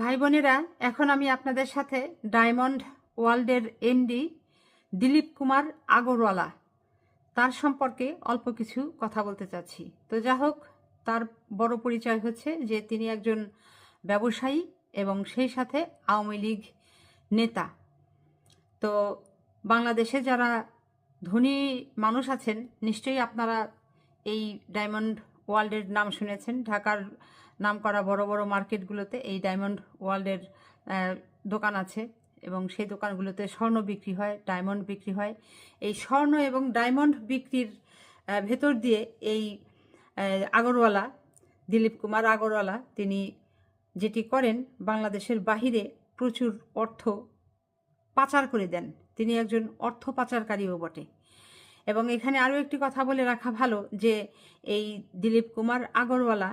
ভাই বোনেরা এখন আমি আপনাদের সাথে ডায়মন্ড ওয়ার্ল্ডের এমডি দিলীপ কুমার আগরওয়ালা, তার সম্পর্কে অল্প কিছু কথা বলতে চাচ্ছি। তো যা হোক, তার বড় পরিচয় হচ্ছে যে তিনি একজন ব্যবসায়ী এবং সেই সাথে আওয়ামী লীগ নেতা। তো বাংলাদেশে যারা ধনী মানুষ আছেন, নিশ্চয়ই আপনারা এই ডায়মন্ড ওয়ার্ল্ডের নাম শুনেছেন। ঢাকার নাম করা বড় বড় মার্কেটগুলোতে এই ডায়মন্ড ওয়ার্ল্ডের দোকান আছে এবং সেই দোকানগুলোতে স্বর্ণ বিক্রি হয়, ডায়মন্ড বিক্রি হয়। এই স্বর্ণ এবং ডায়মন্ড বিক্রির ভেতর দিয়ে এই আগরওয়ালা, দিলীপ কুমার আগরওয়ালা, তিনি যেটি করেন বাংলাদেশের বাহিরে প্রচুর অর্থ পাচার করে দেন। তিনি একজন অর্থ পাচারকারীও বটে। এবং এখানে আরও একটি কথা বলে রাখা ভালো যে এই দিলীপ কুমার আগরওয়ালা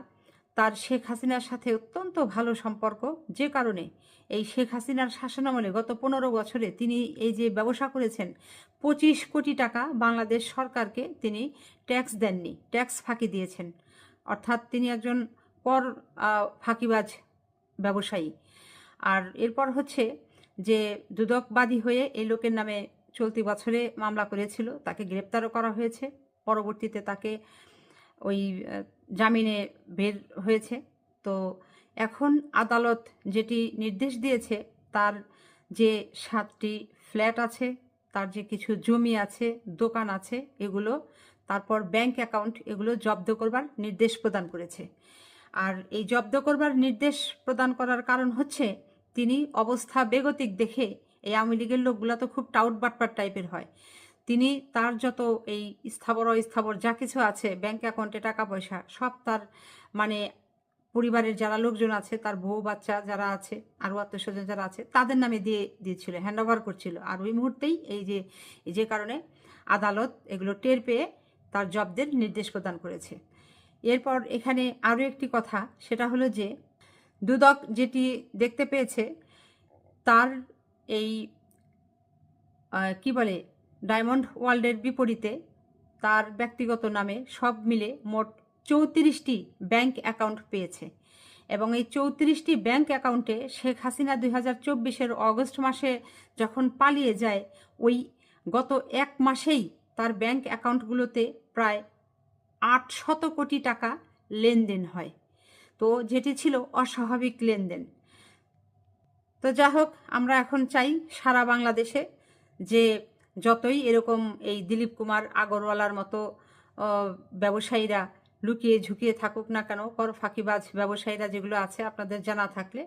তার শেখ হাসিনার সাথে অত্যন্ত ভালো সম্পর্ক। যে কারণে এই শেখ হাসিনার শাসনামলে গত পনেরো বছরে তিনি এই যে ব্যবসা করেছেন, পঁচিশ কোটি টাকা বাংলাদেশ সরকারকে তিনি ট্যাক্স দেননি, ট্যাক্স ফাঁকি দিয়েছেন। অর্থাৎ তিনি একজন কর ফাঁকিবাজ ব্যবসায়ী। আর এরপর হচ্ছে যে দুদকবাদী হয়ে এই লোকের নামে চলতি বছরে মামলা করেছিল, তাকে গ্রেপ্তারও করা হয়েছে। পরবর্তীতে তাকে ওই জামিনে বের হয়েছে। তো এখন আদালত যেটি নির্দেশ দিয়েছে, তার যে সাতটি ফ্ল্যাট আছে, তার যে কিছু জমি আছে, দোকান আছে, এগুলো, তারপর ব্যাংক অ্যাকাউন্ট, এগুলো জব্দ করবার নির্দেশ প্রদান করেছে। আর এই জব্দ করবার নির্দেশ প্রদান করার কারণ হচ্ছে, তিনি অবস্থা বেগতিক দেখে এই আওয়ামী লীগের লোকগুলো তো খুব টাউট বাটপার টাইপের হয়। তিনি তার যত এই স্থাবর অস্থাবর যা কিছু আছে ব্যাংক অ্যাকাউন্টে টাকা পয়সা সব তার মানে পরিবারের যারা লোকজন আছে, তার বউ, বাচ্চা যারা আছে, আরও আত্মীয় স্বজন যারা আছে, তাদের নামে দিয়ে দিয়েছিল হ্যান্ড ওভার করছিল। আর ওই মুহূর্তেই এই যে যে কারণে আদালত এগুলো টের পেয়ে তার জব্দের নির্দেশ প্রদান করেছে। এরপর এখানে আরও একটি কথা, সেটা হলো যে দুদক যেটি দেখতে পেয়েছে, তার এই কি বলে ডায়মন্ড ওয়ার্ল্ডের বিপরীতে তার ব্যক্তিগত নামে সব মিলে মোট চৌত্রিশটি ব্যাংক অ্যাকাউন্ট পেয়েছে এবং এই চৌত্রিশটি ব্যাংক অ্যাকাউন্টে শেখ হাসিনা দুই হাজার চব্বিশের অগস্ট মাসে যখন পালিয়ে যায়, ওই গত এক মাসেই তার ব্যাংক অ্যাকাউন্টগুলোতে প্রায় আট শত কোটি টাকা লেনদেন হয়। তো যেটি ছিল অস্বাভাবিক লেনদেন। তো যা হোক, আমরা এখন চাই সারা বাংলাদেশে যে যতই এরকম এই দিলীপ কুমার আগরওয়ালার মতো ব্যবসায়ীরা লুকিয়ে ঝুঁকিয়ে থাকুক না কেন, কর ফাঁকিবাজ ব্যবসায়ীরা যেগুলো আছে আপনাদের জানা থাকলে